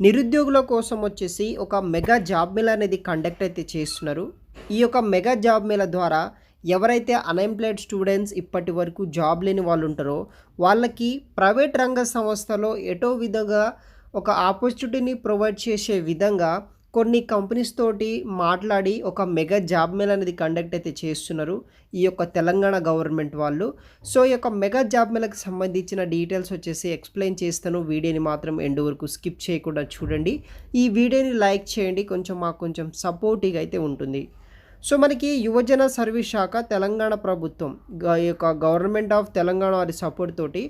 నిరుద్యోగుల కోసం వచ్చేసి ఒక మెగా జాబ్ మేళ అనేది కండక్ట్ అయితే చేస్తున్నారు. ఈ యొక్క మెగా జాబ్ మేళ ద్వారా ఎవరైతే అన్ఎంప్లాయిడ్ స్టూడెంట్స్ ఇప్పటి వరకు జాబ్ లేని వాళ్ళు ఉంటారో వాళ్ళకి ప్రైవేట్ రంగ సంస్థలో ఎటో విధంగా ఒక ఆపర్చునిటీని ప్రొవైడ్ చేసే విధంగా కొన్ని కంపెనీస్ తోటి మాట్లాడి ఒక మెగా జాబ్ మేళ అనేది కండక్ట్ అయితే చేస్తున్నారు ఈ యొక్క తెలంగాణ గవర్నమెంట్ వాళ్ళు. సో ఈ యొక్క మెగా జాబ్ మేళకు సంబంధించిన డీటెయిల్స్ వచ్చేసి ఎక్స్ప్లెయిన్ చేస్తాను. వీడియోని మాత్రం ఎండ్ వరకు స్కిప్ చేయకుండా చూడండి. ఈ వీడియోని లైక్ చేయండి. కొంచెం మాకు కొంచెం సపోర్టివ్గా అయితే ఉంటుంది. సో మనకి యువజన సర్వీస్ శాఖ తెలంగాణ ప్రభుత్వం ఈ యొక్క గవర్నమెంట్ ఆఫ్ తెలంగాణ వారి సపోర్ట్ తోటి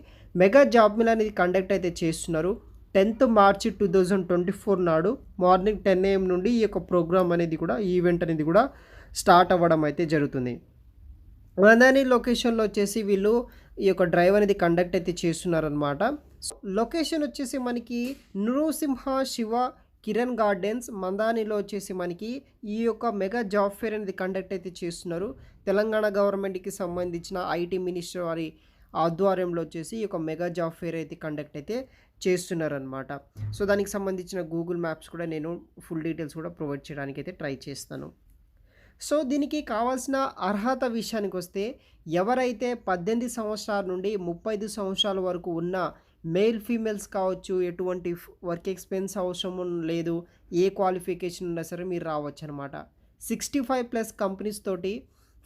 మెగా జాబ్ మిల్ అనేది కండక్ట్ అయితే చేస్తున్నారు. Tenth March two thousand twenty four నాడు మార్నింగ్ టెన్ ఏఎం నుండి ఈ యొక్క ప్రోగ్రామ్ అనేది కూడా ఈవెంట్ అనేది కూడా స్టార్ట్ అవ్వడం అయితే జరుగుతుంది. అదాని లొకేషన్లో వచ్చేసి వీళ్ళు ఈ యొక్క డ్రైవ్ అనేది కండక్ట్ అయితే చేస్తున్నారనమాట లొకేషన్ వచ్చేసి మనకి నృసింహ శివ కిరణ్ గార్డెన్స్ మందానిలో వచ్చేసి మనకి ఈ యొక్క మెగా జాబ్ ఫేర్ అనేది కండక్ట్ అయితే చేస్తున్నారు. తెలంగాణ గవర్నమెంట్కి సంబంధించిన ఐటీ మినిస్టర్ వారి ఆధ్వర్యంలో వచ్చేసి ఈ యొక్క మెగా జాబ్ ఫేర్ అయితే కండక్ట్ అయితే చేస్తున్నారనమాట సో దానికి సంబంధించిన గూగుల్ మ్యాప్స్ కూడా నేను ఫుల్ డీటెయిల్స్ కూడా ప్రొవైడ్ చేయడానికి అయితే ట్రై చేస్తాను. సో దీనికి కావాల్సిన అర్హత విషయానికి వస్తే ఎవరైతే పద్దెనిమిది సంవత్సరాల నుండి ముప్పై ఐదు సంవత్సరాల వరకు ఉన్న మేల్ ఫీమేల్స్ కావచ్చు ఎటువంటి వర్క్ ఎక్స్పీరియన్స్ అవసరం లేదు ఏ క్వాలిఫికేషన్ ఉన్నా సరే మీరు రావచ్చు అనమాట సిక్స్టీ ఫైవ్ ప్లస్ కంపెనీస్ తోటి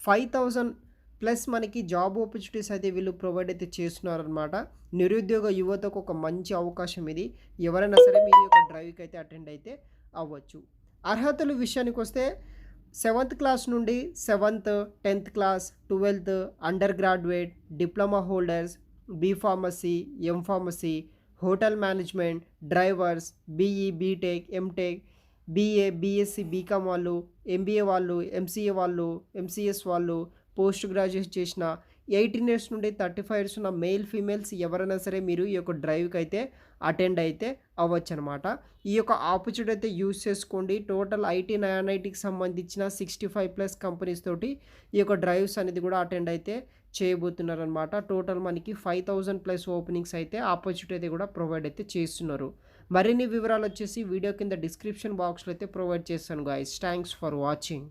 ఫైవ్ థౌజండ్ ప్లస్ మనకి జాబ్ ఆపర్చునిటీస్ అయితే వీళ్ళు ప్రొవైడ్ అయితే చేస్తున్నారనమాట నిరుద్యోగ యువతకు ఒక మంచి అవకాశం ఇది. ఎవరైనా సరే మీరు యొక్క డ్రైవ్కి అయితే అటెండ్ అయితే అవ్వచ్చు. అర్హతలు విషయానికి వస్తే సెవెంత్ క్లాస్ నుండి seventh tenth class twelfth under graduate diploma holders B pharmacy M pharmacy hotel management drivers BE BTech MTech BA BSc BCom వాళ్ళు ఎంబీఏ వాళ్ళు ఎంసీఏ వాళ్ళు ఎంసీఎస్ వాళ్ళు పోస్ట్ గ్రాడ్యుయేట్ చేసిన ఎయిటీన్ ఇయర్స్ నుండి థర్టీ ఫైవ్ ఇయర్స్ ఉన్న male females ఎవరైనా సరే మీరు ఈ యొక్క డ్రైవ్కి అయితే అటెండ్ అయితే అవ్వచ్చు అనమాట ఈ యొక్క ఆపర్చునిటీ అయితే యూజ్ చేసుకోండి. టోటల్ ఐటీ నాన్ ఐటీకి సంబంధించిన సిక్స్టీ ఫైవ్ ప్లస్ కంపెనీస్ తోటి ఈ యొక్క డ్రైవ్స్ అనేది కూడా అటెండ్ అయితే చేయబోతున్నారు అనమాట టోటల్ మనకి ఫైవ్ థౌజండ్ ప్లస్ ఓపెనింగ్స్ అయితే ఆపర్చునిటీ అయితే కూడా ప్రొవైడ్ అయితే చేస్తున్నారు. మరిన్ని వివరాలు వచ్చేసి వీడియో కింద డిస్క్రిప్షన్ బాక్స్లో అయితే ప్రొవైడ్ చేస్తాను గాయస్. Thanks for watching.